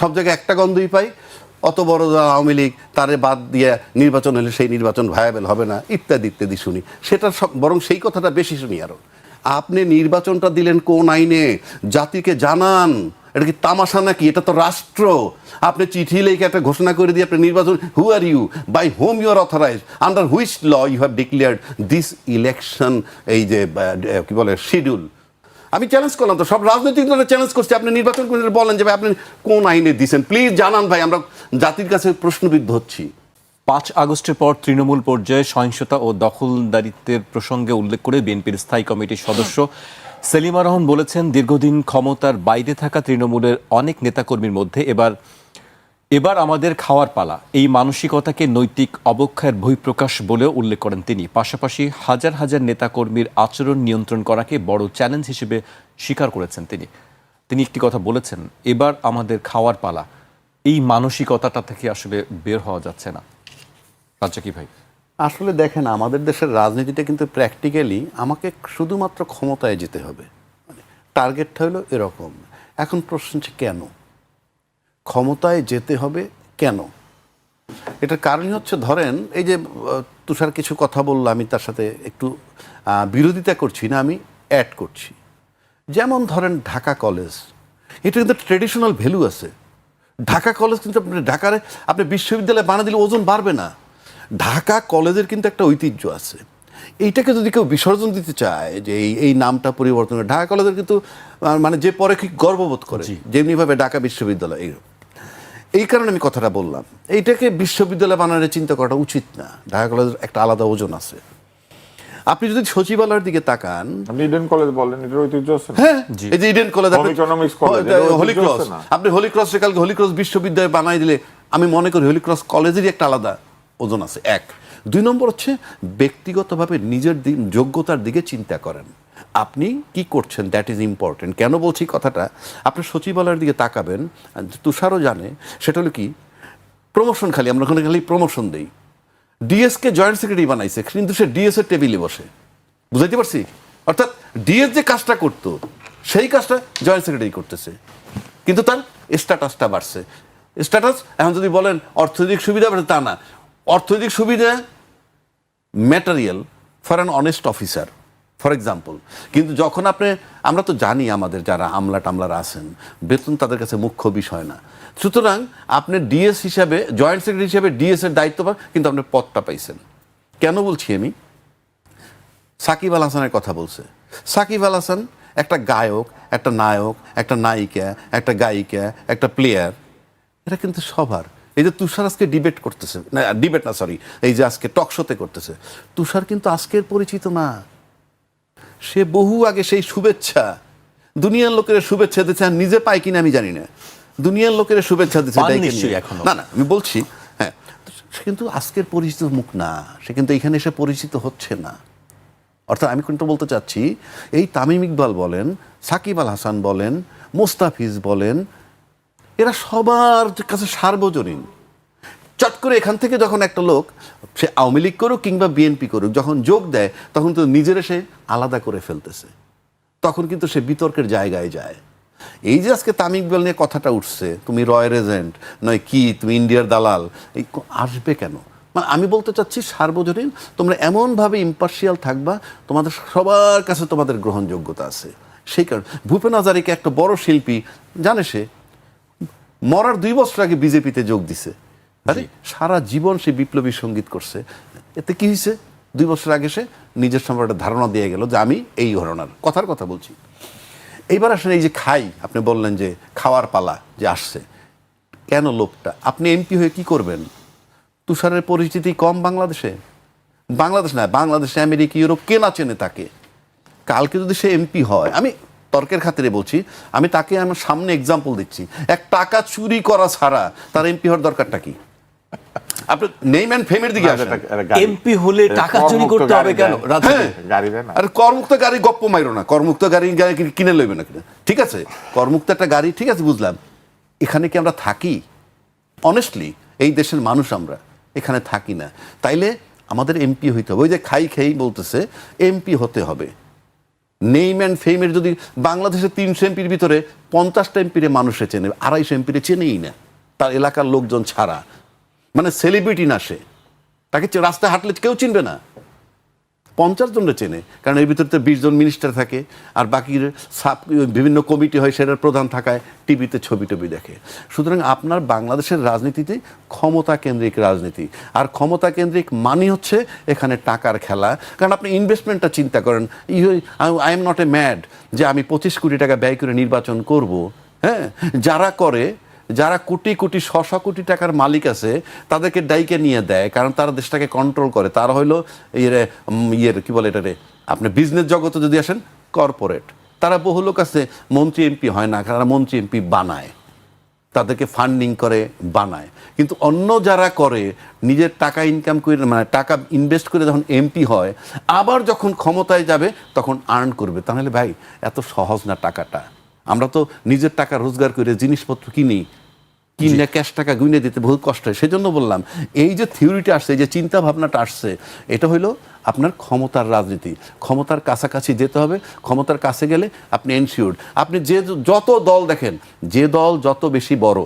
সব জায়গায় একটা গন্ধই পাই। অত বড় আওয়ামী লীগ, তারে বাদ দিয়ে নির্বাচন হলে সেই নির্বাচন ভায়াবেল হবে না, ইত্যাদি ইত্যাদি শুনি। সেটা সব বরং সেই কথাটা বেশি শুনি আরও আপনি নির্বাচনটা দিলেন কোন আইনে? জাতিকে জানান। এটা কি তামাশা নাকি? এটা তো রাষ্ট্র। আপনি চিঠি লিখে একটা ঘোষণা করে দিয়ে আপনি নির্বাচন who are you by whom you are authorize under which law you have declared this election এই যে কি বলে শিডিউল আমি চ্যালেঞ্জ করলাম তো, সব রাজনৈতিক দলের চ্যালেঞ্জ করছে। আপনি নির্বাচন করে বলেন যে, ভাই, আপনি কোন আইনে দিচ্ছেন প্লিজ জানান ভাই, আমরা জাতির কাছে প্রশ্নবিদ্ধ হচ্ছি। পাঁচ আগস্টের পর তৃণমূল পর্যায়ে সহিংসতা ও দখলদারিত্বের প্রসঙ্গে উল্লেখ করে বিএনপির স্থায়ী কমিটির সদস্য সেলিমা রহমান বলেছেন, দীর্ঘদিন ক্ষমতার বাইরে থাকা তৃণমূলের অনেক নেতাকর্মীর মধ্যে এবার এবার আমাদের খাওয়ার পালা। এই মানসিকতাকে নৈতিক অবক্ষয়ের বহিঃপ্রকাশ বলেও উল্লেখ করেন তিনি। পাশাপাশি হাজার হাজার নেতাকর্মীর আচরণ নিয়ন্ত্রণ করাকে বড় চ্যালেঞ্জ হিসেবে স্বীকার করেছেন তিনি। তিনি একটি কথা বলেছেন, এবার আমাদের খাওয়ার পালা। এই মানসিকতাটা থেকে আসলে বের হওয়া যাচ্ছে না। রাজ্জাকি কি ভাই? আসলে দেখেন, আমাদের দেশের রাজনীতিটা কিন্তু প্র্যাকটিক্যালি আমাকে শুধুমাত্র ক্ষমতায় যেতে হবে। মানে টার্গেটটা হলো এরকম। এখন প্রশ্ন হচ্ছে কেন? ক্ষমতায় যেতে হবে কেন? এটার কারণই হচ্ছে ধরেন এই যে তুষার কিছু কথা বলল আমি তার সাথে একটু বিরোধিতা করছি না আমি অ্যাড করছি। যেমন ধরেন ঢাকা কলেজ এটা কিন্তু ট্রেডিশনাল ভ্যালু আছে। ঢাকা কলেজ কিন্তু আপনি ঢাকারে আপনি বিশ্ববিদ্যালয়ে বানা দিলে ওজন বাড়বে না। ঢাকা কলেজের কিন্তু একটা ঐতিহ্য আছে। এইটাকে যদি কেউ বিসর্জন দিতে চায় যে এই এই নামটা পরিবর্তন করে ঢাকা কলেজের কিন্তু মানে যে পরে কি গর্ববোধ করে যেমনিভাবে ঢাকা বিশ্ববিদ্যালয় এই এই কারণে আমি কথাটা বললাম। এইটাকে বিশ্ববিদ্যালয় বানানোর চিন্তা করাটা উচিত না। ঢাকা কলেজের একটা আলাদা ওজন আছে। আপনি যদি সচিবালয়ের দিকে তাকান আপনি ইডেন কলেজ বলেন এটার ঐতিহ্য আছে হ্যাঁ এই যে ইডেন কলেজ economics college, এর হোলি ক্রস আপনি হোলি ক্রস কালকে হোলি ক্রস বিশ্ববিদ্যালয় বানাই দিলে আমি মনে করি হোলি ক্রস কলেজেরই একটা আলাদা ওজন আছে। এক। দুই নম্বর হচ্ছে ব্যক্তিগতভাবে নিজের যোগ্যতার দিকে চিন্তা করেন। আপনি কি করছেন? দ্যাট ইজ ইম্পর্টেন্ট কেন বলছি কথাটা? আপনি সচিবালয়ের দিকে তাকাবেন, তুষারও জানে, সেটা হলো কি? প্রমোশন খালি, আমরা ওখানে খালি প্রমোশন দেই। ডিএসকে জয়েন্ট সেক্রেটারি বানাইছে, কিন্তু সে ডিএস এর টেবিলে বসে। বুঝাইতে পারছি? অর্থাৎ ডিএস যে কাজটা করতো, সেই কাজটা জয়েন্ট সেক্রেটারি করতেছে। কিন্তু তার স্ট্যাটাসটা বাড়ছে। স্ট্যাটাস এখন যদি বলেন, অর্থনৈতিক সুবিধা বাড়ছে তা না। অর্থনৈতিক সুবিধা material for an honest officer for example কিন্তু যখন আপনি, আমরা তো জানি আমাদের যারা আমলা টামলারা আছেন, বেতন তাদের কাছে মুখ্য বিষয় না। সুতরাং আপনি ডিএস হিসাবে, জয়েন্ট সেক্রেটারি হিসাবে ডিএস এর দায়িত্ব পান, কিন্তু আপনি পদটা পাইছেন। কেন বলছি আমি? সাকিব আল হাসানের কথা বলছে। সাকিব আল হাসান একটা গায়ক, একটা নায়ক, একটা নায়িকা, একটা গায়িকা, একটা প্লেয়ার এটা কিন্তু সবার। এই যে তুষার আজকে ডিবেট করতেছে, না ডিবেট না সরি এই যে আজকে টক শোতে করতেছে। তুষার কিন্তু আজকের পরিচিত না। সে বহু আগে সেই শুভেচ্ছা। দুনিয়ার লোকের শুভেচ্ছা দিচ্ছে আর নিজে পায় কিনা আমি জানি না। দুনিয়ার লোকের শুভেচ্ছা দিচ্ছে। না না আমি বলছি হ্যাঁ সে কিন্তু আজকের পরিচিত মুখ না সে কিন্তু এখানে এসে পরিচিত হচ্ছে না। অর্থাৎ আমি কিন্তু বলতে চাচ্ছি এই তামিম ইকবাল বলেন সাকিব আল হাসান বলেন মোস্তাফিজ বলেন এরা সবার কাছে সার্বজনীন। চট করে এখান থেকে যখন একটা লোক, সে আওয়ামী লীগ করুক কিংবা বিএনপি করুক, যখন যোগ দেয়, তখন তো নিজের সে আলাদা করে ফেলতেছে। তখন কিন্তু সে বিতর্কের জায়গায় যায়। এই যে আজকে তামিম ইকবাল নিয়ে কথাটা উঠছে, তুমি রয়্যাল এজেন্ট নয় কি, তুমি ইন্ডিয়ার দালাল, এই আসবে কেন? মানে আমি বলতে চাচ্ছি সার্বজনীন, তোমরা এমনভাবে ইম্পার্শিয়াল থাকবা, তোমাদের সবার কাছে তোমাদের গ্রহণযোগ্যতা আছে। সেই কারণে ভূপেন হাজারিকে একটা বড় শিল্পী, জানে সে? মরার দুই বছর আগে বিজেপিতে যোগ দিছে। আরে সারা জীবন সে বিপ্লবী সংগীত করছে। এতে কি হয়েছে দুই বছর আগে সে নিজের সম্পর্কে একটা ধারণা দিয়ে গেল যে আমি এই ঘটনার। কথার কথা বলছি। এইবার আসলে এই যে খাই আপনি বললেন যে খাওয়ার পালা যে আসছে। কেন লোকটা আপনি এমপি হয়ে কি করবেন? তুষারের পরিচিতি কম বাংলাদেশে? বাংলাদেশ না বাংলাদেশে আমেরিকা ইউরোপ কে না চেনে তাকে? কালকে যদি সে এমপি হয় আমি তর্কের খাতিরে বলছি আমি তাকে আমার সামনে এক্সাম্পল দিচ্ছি। এক টাকা চুরি করা ছাড়া তার এমপি হওয়ার দরকারটা কি? আপনি অ্যান্ড ফেমের দিকে আসেন। এমপি হলে টাকা চুরি করতে হবে কেন? হ্যাঁ। গাড়ি আরে। করমুক্ত গাড়ি গপ্প মাইরো না। করমুক্ত গাড়ি গাড়ি কিনে লইবে না কিনা? ঠিক আছে? করমুক্ত একটা গাড়ি ঠিক আছে বুঝলাম। এখানে কি আমরা থাকি? অনেস্টলি এই দেশের মানুষ আমরা। এখানে থাকি না। তাইলে আমাদের এমপি হইতে হবে। ওই যে খাই খেই বলতেছে এমপি হতে হবে। নেইম অ্যান্ড ফেমের যদি বাংলাদেশের তিনশো এমপির ভিতরে পঞ্চাশটা এমপিরে মানুষে চেনে আড়াইশো এমপিরে চেনেই না। তার এলাকার লোকজন ছাড়া। মানে সেলিব্রিটি না সে। তাকে রাস্তায় হাঁটলে কেউ চিনবে না। পঞ্চাশ জনরে চেনে, কারণ এর ভিতরে তো বিশ জন মিনিস্টার থাকে, আর বাকি সাব বিভিন্ন কমিটি হয়, সেটার প্রধান থাকায় টিভিতে ছবি টবি দেখে। সুতরাং আপনার বাংলাদেশের রাজনীতিতে ক্ষমতা কেন্দ্রিক রাজনীতি। আর ক্ষমতা কেন্দ্রিক মানে হচ্ছে এখানে টাকার খেলা। কারণ আপনি ইনভেস্টমেন্টটা চিন্তা করেন I am not a mad যে আমি পঁচিশ কোটি টাকা ব্যয় করে নির্বাচন করব হ্যাঁ? যারা করে যারা কোটি কোটি শ শ কোটি টাকার মালিক আছে, তাদেরকে ডাইকে নিয়ে দেয়, কারণ তারা দেশটাকে কন্ট্রোল করে। তারা হইল ইয়ের ইয়ের, কী বলে এটা রে আপনি বিজনেস জগতে যদি আসেন কর্পোরেট তারা বহু লোক আছে, মন্ত্রী এমপি হয় না, তারা মন্ত্রী এমপি বানায়। তাদেরকে ফান্ডিং করে, বানায়। কিন্তু অন্য যারা করে, নিজের টাকা ইনকাম করে মানে টাকা ইনভেস্ট করে যখন এমপি হয়, আবার যখন ক্ষমতায় যাবে, তখন আর্ন করবে। তাহলে ভাই, এত সহজ না টাকাটা। আমরা তো নিজের টাকা রোজগার করে জিনিসপত্র কিনি কিনে ক্যাশ টাকা গুনে দিতে বহুত কষ্ট হয়। সেজন্য বললাম এই যে থিওরিটা আসছে এই যে চিন্তা ভাবনাটা আসছে এটা হলো আপনার ক্ষমতার রাজনীতি। ক্ষমতার কাছাকাছি যেতে হবে ক্ষমতার কাছে গেলে আপনি এনশিওর্ড আপনি যে যত দল দেখেন যে দল যত বেশি বড়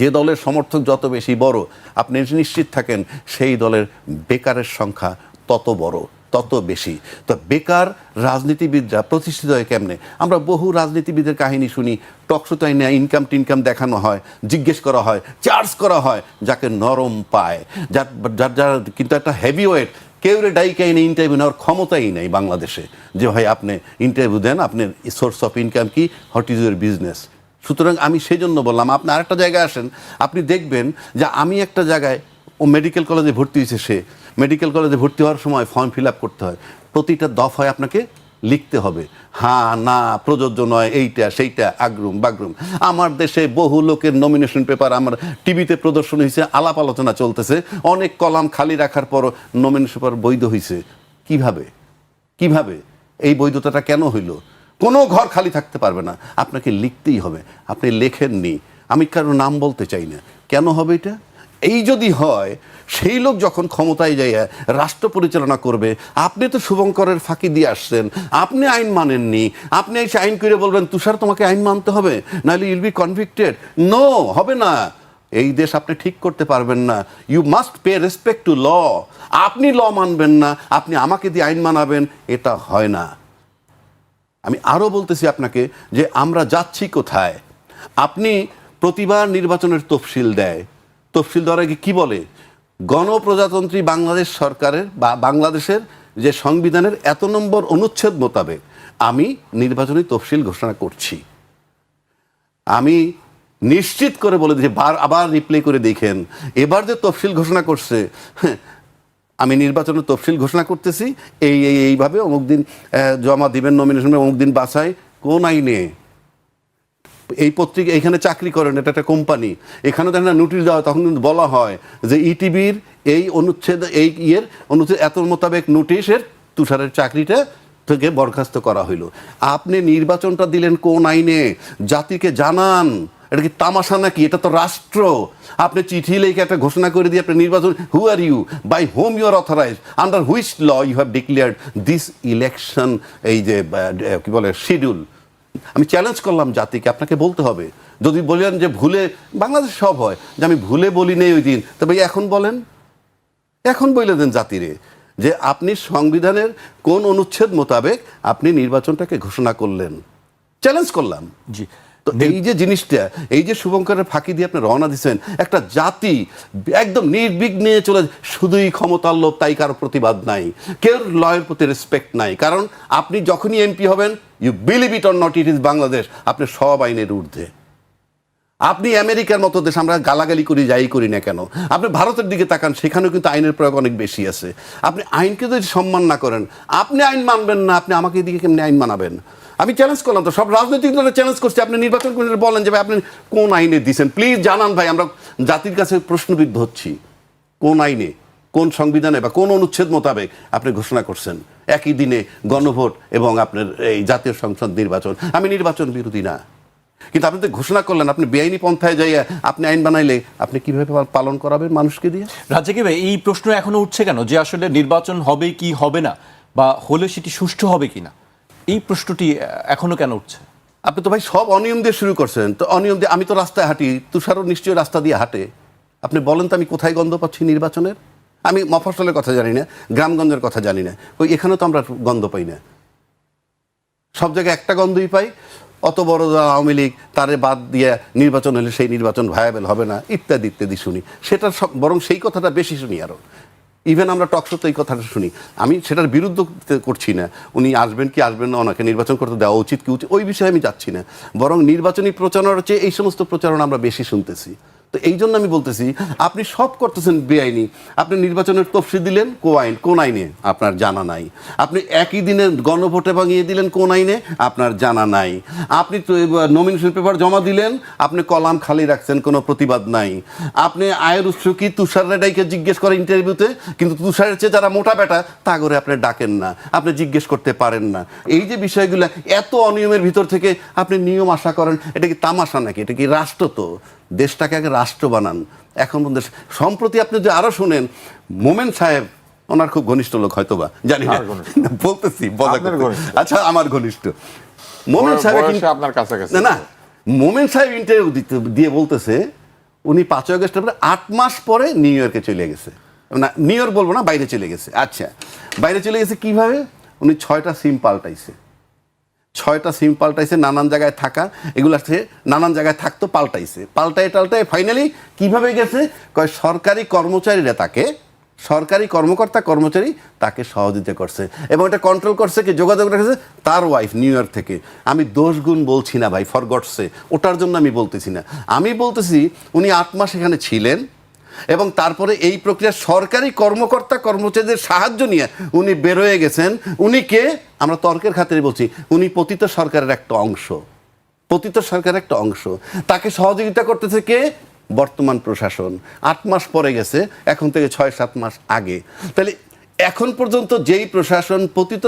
যে দলের সমর্থক যত বেশি বড় আপনি নিশ্চিত থাকেন সেই দলের বেকারের সংখ্যা তত বড়। তত বেশি। তো বেকার রাজনীতিবিদরা প্রতিষ্ঠিত হয় কেমনে? আমরা বহু রাজনীতিবিদের কাহিনী শুনি টকশোতাই নেয় ইনকাম টিনকাম দেখানো হয়, জিজ্ঞেস করা হয় চার্জ করা হয়, যাকে নরম পায়। যার যার যার কিন্তু একটা হেভি ওয়েট কেউ রে ডাইকাই নেই ইন্টারভিউ নেওয়ার ক্ষমতাই নেই বাংলাদেশে। যে ভাই আপনি ইন্টারভিউ দেন আপনার সোর্স অফ ইনকাম কি? হোয়াট ইজ ইউর বিজনেস সুতরাং আমি সেই জন্য বললাম, আপনি আরেকটা জায়গায় আসেন, আপনি দেখবেন যে আমি একটা জায়গায় ও মেডিকেল কলেজে ভর্তি হয়েছে সে। মেডিকেল কলেজে ভর্তি হওয়ার সময় ফর্ম ফিল আপ করতে হয়। প্রতিটা দফায় আপনাকে লিখতে হবে। হ্যাঁ না, প্রযোজ্য নয়, এইটা, সেইটা, আগ্রুম, বাগরুম। আমার দেশে বহু লোকের নমিনেশন পেপার আমার টিভিতে প্রদর্শন হয়েছে, আলাপ আলোচনা চলতেছে। অনেক কলাম খালি রাখার পর নমিনেশন পেপার বৈধ হয়েছে। কীভাবে? কীভাবে? এই বৈধতাটা কেন হইল? কোনো ঘর খালি থাকতে পারবে না। আপনাকে লিখতেই হবে। আপনি লেখেননি। আমি কারও নাম বলতে চাই না। কেন হবে এটা? এই যদি হয়, সেই লোক যখন ক্ষমতায় যাইয়া রাষ্ট্র পরিচালনা করবে, আপনি তো শুভঙ্করের ফাঁকি দিয়ে আসছেন, আপনি আইন মানেননি, আপনি এসে আইন করে বলবেন, তুষার, তোমাকে আইন মানতে হবে নাহলে ইউল বি কনভিক্টেড নো হবে না। এই দেশ আপনি ঠিক করতে পারবেন না। You must pay respect to law আপনি ল মানবেন না, আপনি আমাকে দিয়ে আইন মানাবেন, এটা হয় না। আমি আরও বলতেছি আপনাকে যে আমরা যাচ্ছি কোথায়। আপনি প্রতিবার নির্বাচনের তফসিল দেয়। তফসিল দেওয়ার বলে? গণপ্রজাতন্ত্রী বাংলাদেশ সরকারের বা বাংলাদেশের যে সংবিধানের এত নম্বর অনুচ্ছেদ মোতাবেক আমি নির্বাচনী তফসিল ঘোষণা করছি। আমি নিশ্চিত করে বলে দিচ্ছি বার আবার রিপ্লে করে দেখেন। এবার যে তফসিল ঘোষণা করছে হ্যাঁ, আমি নির্বাচনের তফসিল ঘোষণা করতেছি এই এই এইভাবে অমুক দিন জমা দিবেন নমিনেশন অমুক দিন বাসায় কোন আইনে? এই পত্রিকা এখানে চাকরি করেন এটা একটা কোম্পানি। এখানে দেখেন নোটিশ দেওয়া হয়, তখন কিন্তু বলা হয় যে ইটিভির এই অনুচ্ছেদ এই ইয়ের অনুচ্ছেদ এত মোতাবেক নোটিশের তুষারের চাকরিটা থেকে বরখাস্ত করা হইল। আপনি নির্বাচনটা দিলেন কোন আইনে? জাতিকে জানান। এটা কি তামাশা নাকি? এটা তো রাষ্ট্র। আপনি চিঠি লিখে একটা ঘোষণা করে দিয়ে আপনি নির্বাচন who are you by whom you are authorize under which law you have declared this election এই যে কি বলে শিডিউল আমি চ্যালেঞ্জ করলাম জাতিকে আপনাকে বলতে হবে। যদি বলেন যে ভুলে বাংলাদেশ সব হয় যে আমি ভুলে বলি নেই ওই দিন তবে এখন বলেন। এখন বলে দেন জাতিরে যে আপনি সংবিধানের কোন অনুচ্ছেদ মোতাবেক আপনি নির্বাচনটাকে ঘোষণা করলেন। চ্যালেঞ্জ করলাম। জি। তো এই যে জিনিসটা এই যে শুভঙ্করের ফাঁকি দিয়ে আপনি রওনা দিচ্ছেন একটা জাতি একদম নির্বিঘ্নে চলে শুধুই ক্ষমতার লোভ তাই কারও প্রতিবাদ নাই। কেউ লয়ের প্রতি রেসপেক্ট নাই। কারণ আপনি যখনই এমপি হবেন you believe it or not it is Bangladesh আপনি সব আইনের ঊর্ধ্বে। আপনি আমেরিকার মতো দেশ, আমরা গালাগালি করি, যাই করি না কেন? আপনি ভারতের দিকে তাকান, সেখানেও কিন্তু আইনের প্রয়োগ অনেক বেশি আছে। আপনি আইনকে যদি সম্মান না করেন, আপনি আইন মানবেন না, আপনি আমাকে এদিকে কেমনি আইন মানাবেন? আমি চ্যালেঞ্জ করলাম তো, সব রাজনৈতিক দলের চ্যালেঞ্জ করছি, আপনি নির্বাচন করে বলেন যে, ভাই, আপনি কোন আইনে দিচ্ছেন প্লিজ জানান ভাই, আমরা জাতির কাছে প্রশ্নবিদ্ধ হচ্ছি। কোন আইনে, কোন সংবিধানে বা কোন অনুচ্ছেদ মোতাবেক আপনি ঘোষণা করছেন? একই দিনে গণভোট এবং আপনার এই জাতীয় সংসদ নির্বাচন। আমি নির্বাচন বিরোধী না। কিন্তু আপনি তো ঘোষণা করলেন আপনি বেআইনি পন্থায় যাইয়া আপনি আইন বানাইলে আপনি কীভাবে পালন করাবেন মানুষকে দিয়ে? রাজ্জাকি ভাই এই প্রশ্ন এখনও উঠছে কেন? যে আসলে নির্বাচন হবে কি হবে না বা হলে সেটি সুষ্ঠু হবে কিনা এই প্রশ্নটি এখনও কেন উঠছে? আপনি তো ভাই সব অনিয়ম দিয়ে শুরু করছেন। তো অনিয়ম দিয়ে আমি তো রাস্তায় হাঁটি তুষারও নিশ্চয়ই রাস্তা দিয়ে হাঁটে। আপনি বলেন তো আমি কোথায় গন্ধ পাচ্ছি নির্বাচনের? আমি মফসলের কথা জানি না, গ্রামগঞ্জের কথা জানি না। ওই এখানেও তো আমরা গন্ধ পাই না। সব জায়গায় একটা গন্ধই পাই, অত বড় আওয়ামী লীগ, তারে বাদ দিয়ে নির্বাচন হলে সেই নির্বাচন ভায়াবেল হবে না, ইত্যাদি ইত্যাদি শুনি। সেটা সব, বরং সেই কথাটা বেশি শুনি আরও ইভেন আমরা টকশোতে এই কথাটা শুনি। আমি সেটার বিরুদ্ধ করছি না। উনি আসবেন কি আসবেন না, ওনাকে নির্বাচন করতে দেওয়া উচিত কি উচিত, ওই বিষয়ে আমি যাচ্ছি না। বরং নির্বাচনী প্রচারণার চেয়ে এই সমস্ত প্রচারণা আমরা বেশি শুনতেছি। তো এই জন্য আমি বলতেছি, আপনি সব করতেছেন বেআইনি। আপনি নির্বাচনের তফসি দিলেন কো আইন কোন আইনে আপনার জানা নাই। আপনি একই দিনে গণভোটে ভাঙিয়ে দিলেন কোন আইনে আপনার জানা নাই। আপনি নমিনেশন পেপার জমা দিলেন, আপনি কলাম খালি রাখছেন, কোনো প্রতিবাদ নাই। আপনি আয়ের উৎস কি তুষার রেডাইকে জিজ্ঞেস করে ইন্টারভিউতে কিন্তু তুষারের চেয়ে যারা মোটা বেটা, তা করে আপনি ডাকেন না, আপনি জিজ্ঞেস করতে পারেন না। এই যে বিষয়গুলো, এত অনিয়মের ভিতর থেকে আপনি নিয়ম আশা করেন, এটা কি তামাশা নাকি? এটা কি রাষ্ট্র তো? দেশটাকে আগে রাষ্ট্র বানান। এখন পর্যন্ত সম্প্রতি আপনি যে আরও শুনেন মোমেন সাহেব ওনার খুব ঘনিষ্ঠ লোক হয়তোবা জানি না। বলতেছি। আচ্ছা আমার ঘনিষ্ঠ। মোমেন সাহেব আপনার কাছাকাছি। না না মোমেন সাহেব ইন্টারভিউ দিতে দিয়ে বলতেছে উনি পাঁচই আগস্টের পরে আট মাস পরে নিউ ইয়র্কে চলে গেছে। না নিউ ইয়র্ক বলব না বাইরে চলে গেছে। আচ্ছা বাইরে চলে গেছে কীভাবে? উনি ছয়টা সিম পাল্টাইছে। ছয়টা সিম পাল্টাইছে, নানান জায়গায় থাকা, এগুলো সে নানান জায়গায় থাকতো, পাল্টাইছে। পাল্টাই টাল্টাই ফাইনালি কীভাবে গেছে? কয় সরকারি কর্মচারীরা তাকে, সরকারি কর্মকর্তা কর্মচারী তাকে সহযোগিতা করছে। এবং এটা কন্ট্রোল করছে কি? যোগাযোগ রেখেছে তার ওয়াইফ নিউ ইয়র্ক থেকে। আমি দোষ গুণ বলছি না ভাই ফর গডসে ওটার জন্য আমি বলতেছি না। আমি বলতেছি, উনি আট মাস এখানে ছিলেন এবং তারপরে এই প্রক্রিয়া সরকারি কর্মকর্তা কর্মচারীদের সাহায্য নিয়ে উনি বেরোয় গেছেন। উনি কে? আমরা তর্কের খাতিরে বলছি, উনি পতিত সরকারের একটা অংশ। পতিত সরকারের একটা অংশ। তাকে সহযোগিতা করতেছে কে? বর্তমান প্রশাসন। আট মাস পরে গেছে, এখন থেকে ছয় সাত মাস আগে। তাহলে এখন পর্যন্ত যেই প্রশাসন পতিত